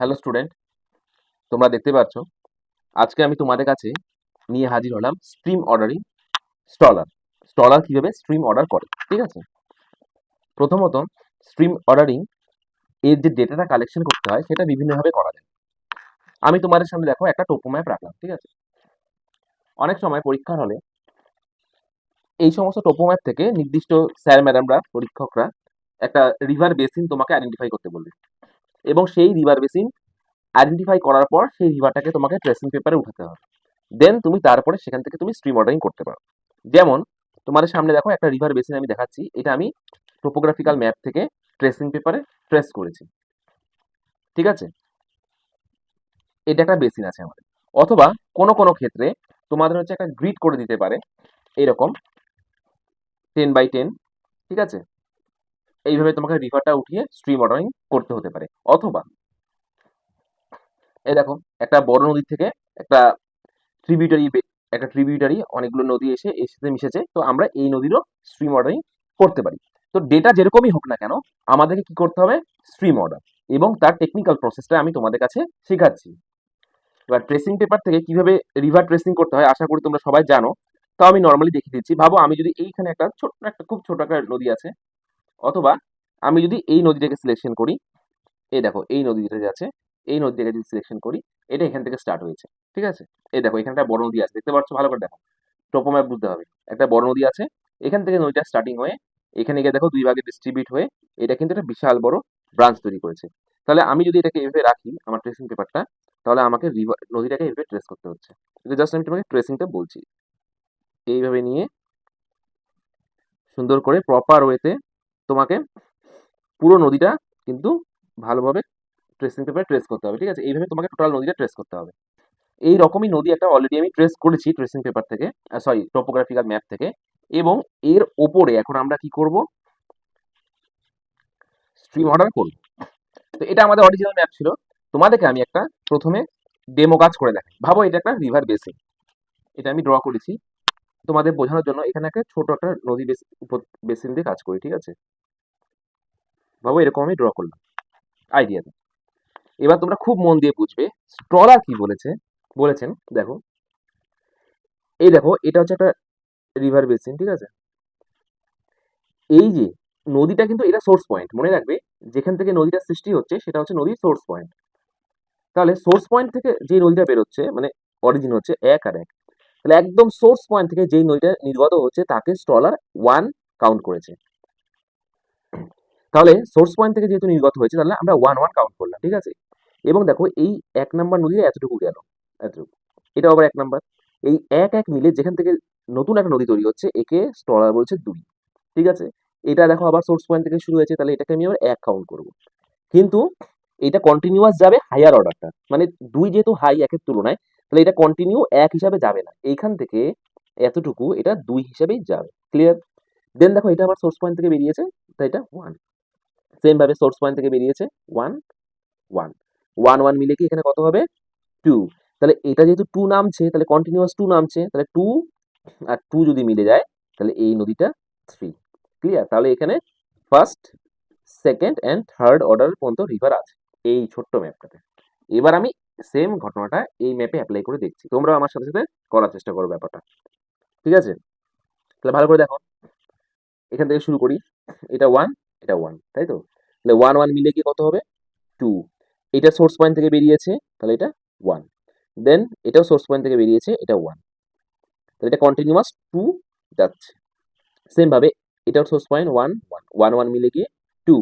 Hello student তোমরা দেখতে পাচ্ছ, আজকে আমি তোমাদের কাছে নিয়ে হাজির হলাম স্ট্রিম অর্ডারিং স্টলার স্টলার কীভাবে স্ট্রিম অর্ডার করে, ঠিক আছে? প্রথমত স্ট্রিম অর্ডারিং এর যে ডেটাটা কালেকশন করতে হয়, সেটা বিভিন্নভাবে করা যায়। আমি তোমাদের সামনে দেখো একটা টোপো ম্যাপ রাখলাম, ঠিক আছে? অনেক সময় পরীক্ষার হলে এই সমস্ত টোপো ম্যাপ থেকে নির্দিষ্ট স্যার ম্যাডামরা পরীক্ষকরা একটা রিভার বেসিন তোমাকে আইডেন্টিফাই করতে বলবে। এবং সেই রিভার বেসিন আইডেন্টিফাই করার পর সেই রিভারটাকে তোমাকে ট্রেসিং পেপারে উঠাতে হবে। দেন তুমি তারপরে সেখান থেকে তুমি স্ট্রিম অর্ডারিং করতে পারো। যেমন তোমাদের সামনে দেখো একটা রিভার বেসিন আমি দেখাচ্ছি। এটা আমি টোপোগ্রাফিক্যাল ম্যাপ থেকে ট্রেসিং পেপারে ট্রেস করেছি। ঠিক আছে? এটা একটা বেসিন আছে আমাদের। অথবা কোনো কোনো ক্ষেত্রে তোমাদের হচ্ছে একটা গ্রিড করে দিতে পারে। এরকম টেন বাই টেন ঠিক আছে? এইভাবে তোমাকে রিভারটা উঠিয়ে স্ট্রিম অর্ডারিং করতে হতে পারে। অথবা, এই দেখো, একটা বড় নদীর থেকে একটা ট্রিবিউটারি একটা ট্রিবিউটারি অনেকগুলো নদী এসে এর সাথে মিশেছে। তো আমরা এই নদীরও স্ট্রিম অর্ডারিং করতে পারি। তো ডেটা যেরকমই হোক না কেন, আমাদেরকে কি করতে হবে? স্ট্রিম অর্ডার এবং তার টেকনিক্যাল প্রসেসটা আমি তোমাদের কাছে শেখাচ্ছি। এবার ট্রেসিং পেপার থেকে কীভাবে রিভার ট্রেসিং করতে হয়, আশা করি তোমরা সবাই জানো। তো আমি নর্মালি দেখিয়ে দিচ্ছি। ভাবো, আমি যদি এইখানে একটা ছোট্ট, একটা খুব ছোট একটা নদী আছে অথবা আমি যদি এই নদীটাকে সিলেকশন করি, এই দেখো, এই নদীটা যে আছে এই নদীটাকে যদি সিলেকশন করি, এটা এখান থেকে স্টার্ট হয়েছে, ঠিক আছে? এই দেখো এখানে একটা বড় নদী আছে, দেখতে পাচ্ছ? ভালো করে দেখো টোপো ম্যাপ বুঝতে হবে, একটা বড় নদী আছে, এখান থেকে নদীটা স্টার্টিং হয়ে, এখানে গিয়ে দেখো, দুই ভাগে ডিস্ট্রিবিউট হয়ে, এটা কিন্তু একটা বিশাল বড় ব্রাঞ্চ তৈরি করেছে। তাহলে আমি যদি এটাকে এভাবে রাখি, আমার ট্রেসিং পেপারটা তাহলে আমাকে রিভার নদীটাকে এভাবে ট্রেস করতে হচ্ছে। জাস্ট আমি তোমাকে ট্রেসিংটা বলছি। এইভাবে নিয়ে সুন্দর করে প্রপার ওয়েতে তোমাকে পুরো নদীটা কিন্তু ভালোভাবে ট্রেসিং পেপারে ট্রেস করতে হবে, ঠিক আছে? এইভাবে তোমাকে টোটাল নদীটা ট্রেস করতে হবে। এই রকমই নদী একটা অলরেডি আমি ট্রেস করেছি ট্রেসিং পেপার থেকে সরি টপোগ্রাফিক্যাল ম্যাপ থেকে এবং এর ওপরে এখন আমরা কি করব? স্ট্রিম অর্ডার করব। তো এটা আমাদের অরিজিনাল ম্যাপ ছিল। তোমাদেরকে আমি একটা প্রথমে ডেমো কাজ করে দেখাই। ভাবো এটা একটা রিভার বেসিন এটা আমি ড্র করেছি। তোমাদের বোঝানোর জন্য এখানে একটা ছোট একটা নদী বেসিন দিয়ে কাজ করি, ঠিক আছে? ভাবো এরকম আমি ড্র করলাম। আইডিয়াতে এবার তোমরা খুব মন দিয়ে বুঝবে স্ট্রলার কি বলেছে? বলেছেন, দেখো। এই দেখো, এটা হচ্ছে একটা রিভার বেসিন ঠিক আছে? এই যে, নদীটা কিন্তু এটা সোর্স পয়েন্ট মনে রাখবে, যেখান থেকে নদীটা সৃষ্টি হচ্ছে, সেটা হচ্ছে নদীর সোর্স পয়েন্ট তাহলে সোর্স পয়েন্ট থেকে যে নদীটা বেরোচ্ছে মানে অরিজিন হচ্ছে এক আর এক। তাহলে একদম সোর্স পয়েন্ট থেকে যেই নদীটা নির্গত হচ্ছে, তাকে স্ট্রলার ওয়ান কাউন্ট করেছে। তাহলে সোর্স পয়েন্ট থেকে যেহেতু নির্গত হয়েছে, তাহলে আমরা ওয়ান ওয়ান কাউন্ট করলাম, ঠিক আছে? এবং দেখো এই এক নাম্বার নদীতে এতটুকু গেল, এতটুকু। এটা আবার এক নাম্বার এই এক এক মিলে যেখান থেকে নতুন একটা নদী তৈরি হচ্ছে, একে স্টলার বলছে দুই, ঠিক আছে? এটা দেখো আবার সোর্স পয়েন্ট থেকে শুরু হয়েছে, তাহলে এটাকে আমি আবার এক কাউন্ট করব। কিন্তু এটা কন্টিনিউয়াস যাবে হায়ার অর্ডারটা মানে দুই যেহেতু হাই একের তুলনায়, তাহলে এটা কন্টিনিউ এক হিসাবে যাবে না। এইখান থেকে এতটুকু এটা দুই হিসাবেই যাবে ক্লিয়ার দেন দেখো এটা আবার সোর্স পয়েন্ট থেকে বেরিয়েছে তাই এটা ওয়ান সেম ভাবে সোর্স পয়েন্ট থেকে বেরিয়েছে ওয়ান ওয়ান ওয়ান ওয়ান মিলে কি এখানে কত হবে? টু তাহলে এটা যেহেতু টু নামছে, তাহলে কন্টিনিউয়াস টু নামছে, তাহলে টু আর টু যদি মিলে যায়, তাহলে এই নদীটা থ্রি ক্লিয়ার তাহলে এখানে first second and third order পর্যন্ত রিভার আছে, এই ছোট্ট ম্যাপটাতে এবার আমি সেম ঘটনাটা এই ম্যাপে অ্যাপ্লাই করে দেখছি। তোমরা আমার সাথে সাথে করার চেষ্টা করো ব্যাপারটা। ঠিক আছে? তাহলে ভালো করে দেখো। এখান থেকে শুরু করি। এটা ওয়ান এটা ওয়ান তাই তো? তাহলে ওয়ান ওয়ান মিলে কি কত হবে? টু এটা সোর্স পয়েন্ট থেকে বেরিয়েছে, তাহলে এটা ওয়ান দেন এটাও সোর্স পয়েন্ট থেকে বেরিয়েছে, এটা ওয়ান তাহলে এটা কন্টিনিউয়াস টু যাচ্ছে। সেমভাবে এটাও source point one one one one মিলে গিয়ে টু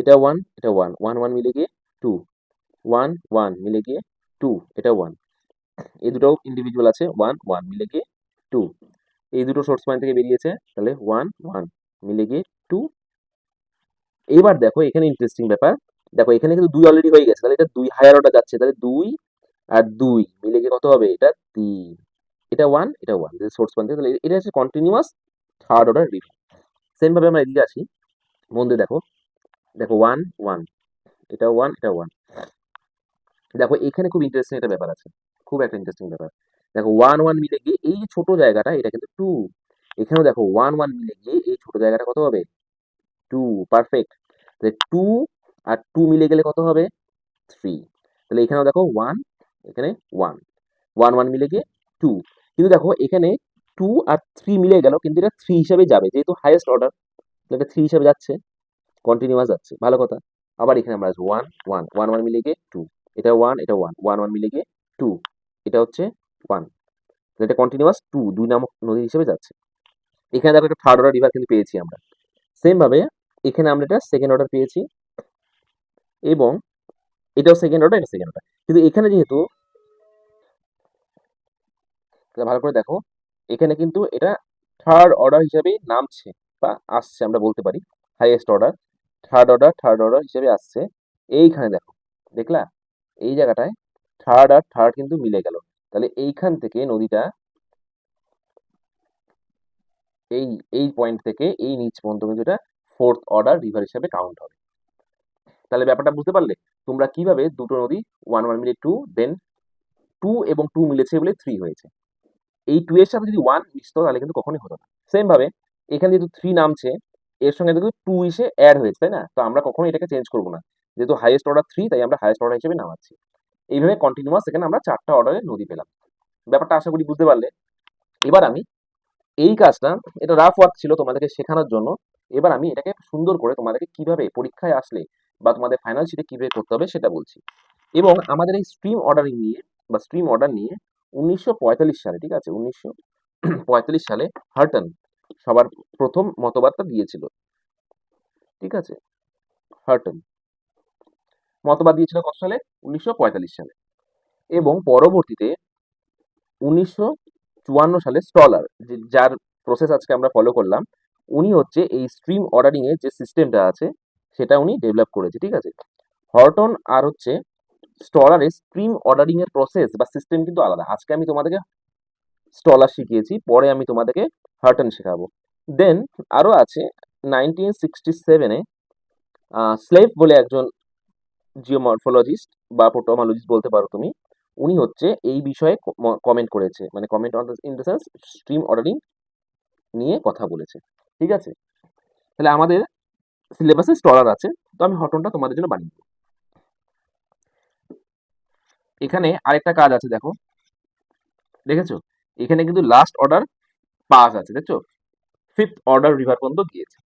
এটা ওয়ান এটা ওয়ান ওয়ান ওয়ান মিলে গিয়ে টু ওয়ান ওয়ান মিলে গিয়ে টু এটা ওয়ান এই দুটো ইন্ডিভিজুয়াল আছে ওয়ান ওয়ান মিলে গিয়ে টু এই দুটো সোর্স পয়েন্ট থেকে বেরিয়েছে, তাহলে ওয়ান ওয়ান মিলে গিয়ে টু এবার দেখো, এখানে ইন্টারেস্টিং ব্যাপার। দেখো, এখানে কিন্তু দুই অলরেডি হয়ে গেছে। তাহলে এটা দুই হায়ার অর্ডার যাচ্ছে। তাহলে দুই আর দুই, মিলে গিয়ে কত হবে? এটা তিন। এটা ওয়ান এটা ওয়ান সোর্স পয়েন্ট তাহলে এটা হচ্ছে continuous third order review same ভাবে আমরা এদিকে আসি মন দিয়ে দেখো। দেখো ওয়ান ওয়ান এটা ওয়ান এটা ওয়ান দেখো, এখানে খুব ইন্টারেস্টিং একটা ব্যাপার আছে। খুব একটা ইন্টারেস্টিং ব্যাপার। দেখো ওয়ান ওয়ান মিলে গিয়ে এই যে ছোট জায়গাটা, এটা কিন্তু টু এখানেও দেখো ওয়ান ওয়ান মিলে গিয়ে এই ছোট জায়গাটা কত হবে? টু পারফেক্ট তাহলে টু আর টু মিলে গেলে কত হবে? থ্রি তাহলে এখানেও দেখো ওয়ান এখানে ওয়ান ওয়ান ওয়ান মিলে গিয়ে টু কিন্তু দেখো এখানে টু আর থ্রি মিলে গেল, কিন্তু এটা থ্রি হিসাবে যাবে, যেহেতু হাইয়েস্ট অর্ডার তাহলে এটা থ্রি হিসাবে যাচ্ছে কন্টিনিউয়াস যাচ্ছে, ভালো কথা। আবার এখানে আমরা ওয়ান ওয়ান ওয়ান ওয়ান মিলে গিয়ে টু এটা ওয়ান এটা ওয়ান ওয়ান ওয়ান মিলে গিয়ে টু এটা হচ্ছে ওয়ান তাহলে এটা কন্টিনিউয়াস টু দুই নামক নদী হিসেবে যাচ্ছে। এখানে দেখো একটা থার্ড অর্ডার রিভার কিন্তু পেয়েছি আমরা। সেম ভাবে এখানে আমরা এটা সেকেন্ড অর্ডার পেয়েছি। এবং এটাও সেকেন্ড অর্ডার এটা সেকেন্ড অর্ডার কিন্তু এখানে যেহেতু ভালো করে দেখো, এখানে কিন্তু এটা থার্ড অর্ডার হিসাবে নামছে বা আসছে, আমরা বলতে পারি। Highest order third order third order হিসেবে আসছে। এইখানে দেখো, দেখলা? এই জায়গাটায় থার্ড আর থার্ড কিন্তু মিলে গেল। তাহলে এইখান থেকে নদীটা এই এই পয়েন্ট থেকে এই নিচ পর্যন্ত কিন্তু এটা ফোর্থ অর্ডার রিভার হিসাবে কাউন্ট হবে। তাহলে ব্যাপারটা বুঝতে পারলে, তোমরা কীভাবে দুটো নদী ওয়ান ওয়ান মিলে টু দেন টু এবং টু মিলেছে বলে থ্রি হয়েছে। এই টু এর সাথে যদি ওয়ান মিশতো, তাহলে কিন্তু কখনোই হতো না। সেম ভাবে, এখানে যেহেতু থ্রি নামছে, এর সঙ্গে কিন্তু টু এসে অ্যাড হয়েছে, তাই না? তো আমরা কখনো এটাকে চেঞ্জ করব না। যেহেতু হাইয়েস্ট অর্ডার থ্রি তাই আমরা হাইয়েস্ট অর্ডার হিসেবে নামাচ্ছি। এইভাবে কন্টিনিউয়াস এখানে আমরা চারটা অর্ডারে নদী পেলাম। ব্যাপারটা আশা করি বুঝতে পারলে। এবার আমি এই কাজটা, এটা রাফ ওয়ার্ক ছিল তোমাদেরকে শেখানোর জন্য। এবার আমি এটাকে সুন্দর করে তোমাদেরকে কীভাবে পরীক্ষায় আসলে বা তোমাদের ফাইনাল শিটে কীভাবে করতে হবে সেটা বলছি। এবং আমাদের এই স্ট্রিম অর্ডারিং নিয়ে বা স্ট্রিম অর্ডার নিয়ে উনিশশো পঁয়তাল্লিশ সালে, ঠিক আছে? উনিশশো পঁয়তাল্লিশ সালে হার্টন সবার প্রথম মতবাদটা দিয়েছিল। ঠিক আছে? হার্টন মতবাদ দিয়েছিল কত সালে? উনিশশো পঁয়তাল্লিশ সালে। এবং পরবর্তীতে উনিশশো চুয়ান্ন সালে স্টলার যার প্রসেস আজকে আমরা ফলো করলাম উনি হচ্ছে এই স্ট্রিম অর্ডারিং এর যে সিস্টেমটা আছে, সেটা উনি ডেভেলপ করেছে, ঠিক আছে? হর্টন আর হচ্ছে স্টলারের স্ট্রিম অর্ডারিং এর প্রসেস বা সিস্টেম কিন্তু আলাদা। আজকে আমি তোমাদেরকে স্টলার শিখিয়েছি, পরে আমি তোমাদেরকে হার্টন শেখাবো। দেন আরও আছে নাইনটিন সিক্সটি সেভেনে স্লেভ বলে একজন জিওমরফোলজিস্ট বা পোটোমোলজিস্ট বলতে পারো তুমি, উনি হচ্ছে এই বিষয়ে কমেন্ট করেছে। মানে comment on in the sense stream ordering নিয়ে কথা বলেছে। ঠিক আছে? তাহলে আমাদের সিলেবাসে স্টলার আছে, তো আমি হটনটা তোমাদের জন্য বানিয়ে দেবো। এখানে আরেকটা কাজ আছে, দেখো। দেখেছ? এখানে কিন্তু লাস্ট অর্ডার পাস আছে, দেখছ? ফিফথ অর্ডার রিভার পর্যন্ত গিয়েছে।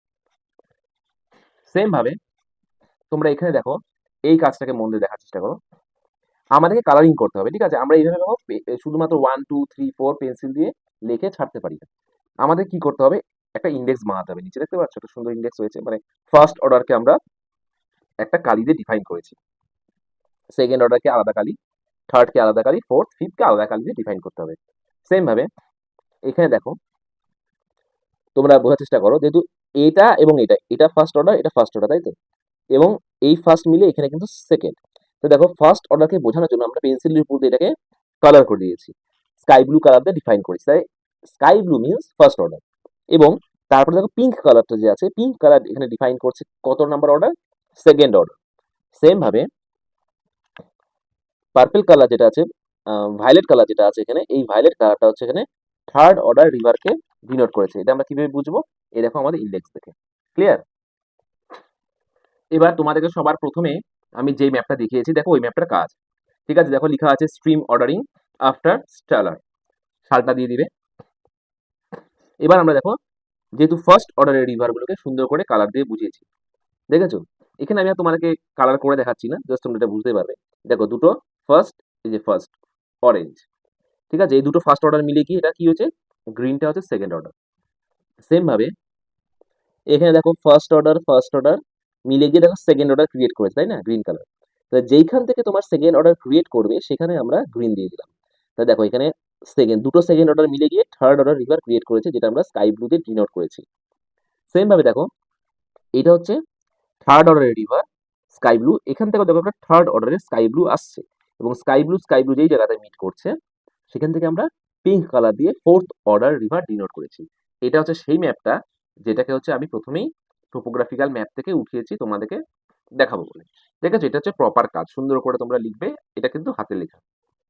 সেম ভাবে তোমরা এখানে দেখো, এই কাজটাকে মন দিয়ে দেখার চেষ্টা করো। আমাদেরকে কালারিং করতে হবে, ঠিক আছে? আমরা এইভাবে শুধুমাত্র one two three four pencil দিয়ে লিখে ছাড়তে পারি না। আমাদের কি করতে হবে? একটা ইন্ডেক্স বানাতে হবে। নিচে দেখতে পাচ্ছ একটা সুন্দর ইন্ডেক্স হয়েছে। মানে ফার্স্ট অর্ডারকে আমরা একটা কালি দিয়ে ডিফাইন করেছি সেকেন্ড অর্ডারকে আলাদা কালি থার্ডকে আলাদা কালি ফোর্থ ফিফথকে আলাদা কালি দিয়ে ডিফাইন করতে হবে। সেম ভাবে এখানে দেখো, তোমরা বোঝার চেষ্টা করো, যেহেতু এটা এবং এটা এটা ফার্স্ট অর্ডার এটা ফার্স্ট অর্ডার তাই তো? এবং এই ফার্স্ট মিলে এখানে কিন্তু সেকেন্ড তো দেখো ফার্স্ট অর্ডারকে বোঝানোর জন্য আমরা পেন্সিলের উপর দিয়ে এটাকে কালার করে দিয়েছি। স্কাই ব্লু কালার দিয়ে ডিফাইন করেছি। তাই sky blue means first order এবং তারপরে দেখো পিঙ্ক কালারটা যে আছে পিঙ্ক কালার এখানে ডিফাইন করছে কত number order second order same ভাবে পার্পল কালার যেটা আছে ভায়োলেট কালার যেটা আছে এখানে, এই ভায়োলেট কালারটা হচ্ছে এখানে থার্ড অর্ডার রিভারকে ডিনোট করেছে। এটা আমরা কীভাবে বুঝব? এই দেখো আমাদের ইন্ডেক্স দেখে ক্লিয়ার এবার তোমাদেরকে সবার প্রথমে আমি যেই ম্যাপটা দেখিয়েছি, দেখো ওই ম্যাপটার কাজ। ঠিক আছে, দেখো লেখা আছে স্ট্রিম অর্ডারিং আফটার স্টালার সালটা দিয়ে দিবে। এবার আমরা দেখো যেহেতু ফার্স্ট অর্ডারের রিভারগুলোকে সুন্দর করে কালার দিয়ে বুঝিয়েছি। দেখেছ? এখানে আমি আর তোমাদেরকে কালার করে দেখাচ্ছি না জাস্ট তোমরা এটা বুঝতে পারবে। দেখো, দুটো ফার্স্ট এই যে ফার্স্ট অরেঞ্জ ঠিক আছে? এই দুটো ফার্স্ট অর্ডার মিলে কি এটা কি হচ্ছে? গ্রিনটা হচ্ছে সেকেন্ড অর্ডার সেম ভাবে, এখানে দেখো ফার্স্ট অর্ডার ফার্স্ট অর্ডার মিলে গিয়ে দেখো সেকেন্ড অর্ডার ক্রিয়েট করেছে, তাই না? গ্রিন কালার তাহলে যেইখান থেকে তোমার সেকেন্ড অর্ডার ক্রিয়েট করবে, সেখানে আমরা গ্রিন দিয়ে দিলাম। তাহলে দেখো, এখানে সেকেন্ড দুটো সেকেন্ড অর্ডার মিলে গিয়ে থার্ড অর্ডার রিভার ক্রিয়েট করেছে, যেটা আমরা স্কাই ব্লু দিয়ে ডিনোট করেছি। সেম ভাবে দেখো, এটা হচ্ছে থার্ড অর্ডারের রিভার স্কাই ব্লু এখান থেকে দেখো একটা থার্ড অর্ডারের স্কাই ব্লু আসছে। এবং স্কাই ব্লু স্কাই ব্লু যেই জায়গাতে মিট করছে, সেখান থেকে আমরা পিঙ্ক কালার দিয়ে ফোর্থ অর্ডার রিভার ডিনোট করেছি। এটা হচ্ছে সেই ম্যাপটা যেটাকে হচ্ছে আমি প্রথমেই টোপোগ্রাফিক্যাল ম্যাপ থেকে উঠিয়েছি, তোমাদেরকে দেখাবো বলে। ঠিক আছে? এটা হচ্ছে প্রপার কাজ। সুন্দর করে তোমরা লিখবে, এটা কিন্তু হাতে লেখা।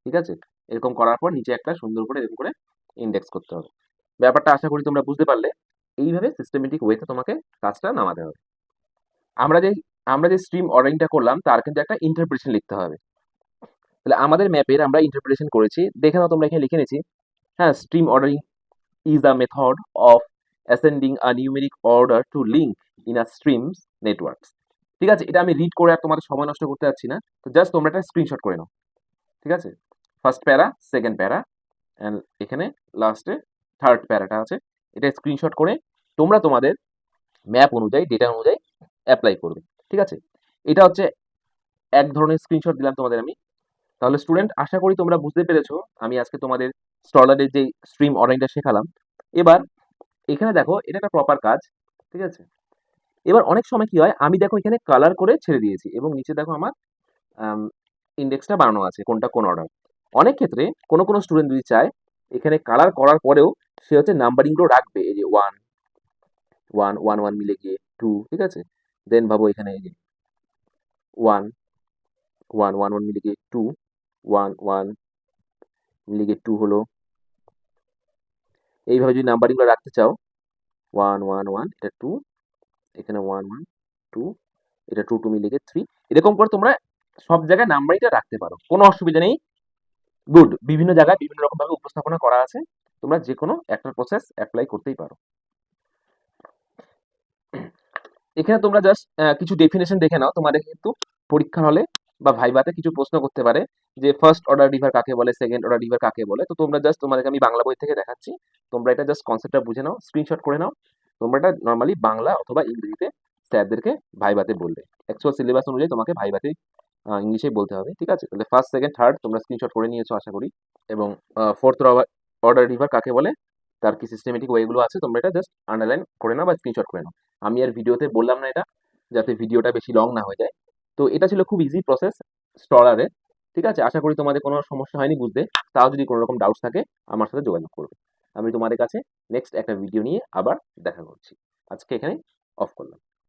ঠিক আছে? এরকম করার পর নিচে একটা সুন্দর করে এরকম করে ইন্ডেক্স করতে হবে। ব্যাপারটা আশা করি তোমরা বুঝতে পারলে। এইভাবে সিস্টেমেটিক ওয়েতে তোমাকে কাজটা নামাতে হবে। আমরা যে আমরা যে স্ট্রিম অর্ডারিংটা করলাম, তার কিন্তু একটা ইন্টারপ্রিটেশন লিখতে হবে। তাহলে আমাদের ম্যাপের আমরা ইন্টারপ্রিটেশন করেছি। দেখে নাও তোমরা এখানে লিখে নিয়েছি। হ্যাঁ stream ordering is a method of ascending a numeric order to link in a streams networks ঠিক আছে? এটা আমি রিড করে আর তোমাদের সময় নষ্ট করতে যাচ্ছি না। তো জাস্ট তোমরা একটা স্ক্রিনশট করে নাও। ঠিক আছে? ফার্স্ট প্যারা সেকেন্ড প্যারা অ্যান্ড এখানে লাস্টে থার্ড প্যারাটা আছে। এটা স্ক্রিনশট করে তোমরা তোমাদের ম্যাপ অনুযায়ী ডেটা অনুযায়ী অ্যাপ্লাই করবে। ঠিক আছে? এটা হচ্ছে এক ধরনের স্ক্রিনশট দিলাম তোমাদের আমি। তাহলে স্টুডেন্ট আশা করি তোমরা বুঝতে পেরেছ, আমি আজকে তোমাদের স্টলারের যে স্ট্রিম অর্ডারিংটা শেখালাম। এবার, এখানে দেখো, এটা একটা প্রপার কাজ, ঠিক আছে? এবার অনেক সময় কি হয়, আমি দেখো এখানে কালার করে ছেড়ে দিয়েছি, এবং নিচে দেখো আমার ইন্ডেক্সটা বানানো আছে, কোনটা কোন অর্ডার অনেক ক্ষেত্রে কোনো কোনো স্টুডেন্ট যদি চায়, এখানে কালার করার পরেও সে হচ্ছে নাম্বারিংগুলো রাখবে। এই যে ওয়ান ওয়ান ওয়ান ওয়ান মিলে গিয়ে টু ঠিক আছে? দেন ভাবো এখানে এই যে ওয়ান ওয়ান ওয়ান ওয়ান মিলে গিয়ে টু ওয়ান ওয়ান মিলে গিয়ে টু হলো। এইভাবে যদি নাম্বারিংগুলো রাখতে চাও ওয়ান ওয়ান ওয়ান এটা টু এখানে ওয়ান ওয়ান টু এটা টু টু মিলে গিয়ে থ্রি এরকম করে তোমরা সব জায়গায় নাম্বারিংটা রাখতে পারো। কোনো অসুবিধা নেই। গুড বিভিন্ন জায়গায় বিভিন্ন রকম ভাবে উপস্থাপনা করা আছে। তোমরা যে কোনো একটা প্রসেস অ্যাপ্লাই করতেই পারো। এখানে তোমরা জাস্ট কিছু ডেফিনেশন দেখে নাও। তোমাদের কিন্তু পরীক্ষা হলে বা ভাইভাতে কিছু প্রশ্ন করতে পারে যে ফার্স্ট অর্ডার রিভার কাকে বলে সেকেন্ড অর্ডার রিভার কাকে বলে। তো তোমরা জাস্ট তোমাদেরকে আমি বাংলা বই থেকে দেখাচ্ছি। তোমরা এটা জাস্ট কনসেপ্টটা বুঝে নাও স্ক্রিনশট করে নাও। তোমরা এটা নর্মালি বাংলা অথবা ইংরেজিতে স্যারদেরকে ভাইভাতে বললে অ্যাকচুয়াল সিলেবাস অনুযায়ী তোমাকে ভাইভাতে ইংলিশে বলতে হবে, ঠিক আছে? তাহলে ফার্স্ট সেকেন্ড থার্ড তোমরা স্ক্রিনশট করে নিয়েছো, আশা করি। এবং ফোর্থ অর্ডার রিভার কাকে বলে? তার কি সিস্টেমেটিক ওয়েগুলো আছে, তোমরা এটা জাস্ট আন্ডারলাইন করে নাও বা স্ক্রিনশট করে নাও। আমি আর ভিডিওতে বললাম না এটা, যাতে ভিডিওটা বেশি লং না হয়ে যায়। তো এটা ছিল খুব ইজি প্রসেস স্টলারে ঠিক আছে? আশা করি তোমাদের কোনো সমস্যা হয়নি বুঝতে। তাও যদি কোনো রকম ডাউটস থাকে, আমার সাথে যোগাযোগ করবে। আমি তোমাদের কাছে নেক্সট একটা ভিডিও নিয়ে আবার দেখা করছি। আজকে এখানে অফ করলাম।